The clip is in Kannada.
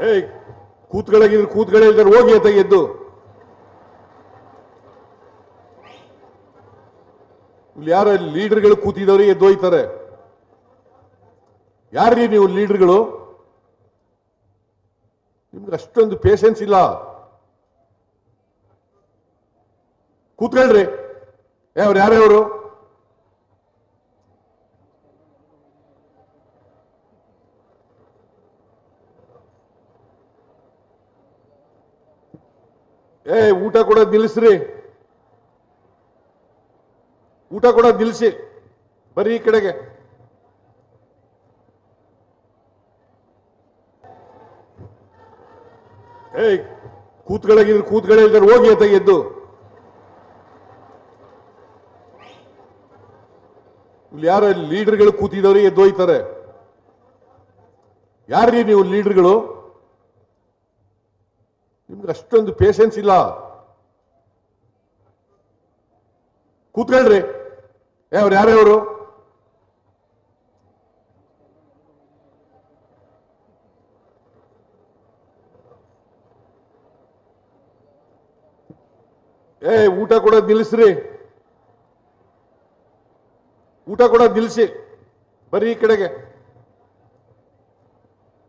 ಏಯ್, ಕೂತ್ಗಳಾಗಿದ್ರೆ ಕೂತ್ಗಳೇ ಇಲ್ದಾರೆ ಹೋಗಿ ಅಂತ ಎದ್ದು. ಇಲ್ಲಿ ಯಾರ ಲೀಡರ್ಗಳು ಕೂತಿದವ್ರೆ ಎದ್ದು ಹೋಯ್ತಾರೆ. ಯಾರ್ರೀ ನೀವು ಲೀಡರ್ಗಳು? ನಿಮ್ಗೆ ಅಷ್ಟೊಂದು ಪೇಷನ್ಸ್ ಇಲ್ಲ. ಕೂತ್ಕೊಳ್ರಿ ಏ ಅವ್ರು? ಏ ಊಟ ಕೂಡ ನಿಲ್ಲಿಸ್ರಿ. ಊಟ ಕೂಡ ನಿಲ್ಲಿಸಿ. ಬರೀ ಈ ಕಡೆಗೆ. ಏಯ್, ಕೂತ್ಗಳಾಗಿದ್ರೆ ಕೂತ್ಗಳೇ ಇಲ್ದಾರೆ ಹೋಗಿ ಅಂತ ಎದ್ದು. ಇಲ್ಲಿ ಯಾರು ಲೀಡರ್ಗಳು ಕೂತಿದವ್ರೆ ಎದ್ದು ಹೋಯ್ತಾರೆ. ಯಾರ್ರೀ ನೀವು ಲೀಡರ್ಗಳು ನಿಮ್ಗೆ ಅಷ್ಟೊಂದು ಪೇಷನ್ಸ್ ಇಲ್ಲ. ಕೂತ್ಕೊಳ್ರಿ. ಏ, ಅವ್ರು ಅವರು ಏ, ಊಟ ಕೊಡೋದು ನಿಲ್ಲಿಸ್ರಿ. ಊಟ ಕೊಡೋದು ನಿಲ್ಲಿಸಿ. ಬರೀ ಈ ಕಡೆಗೆ.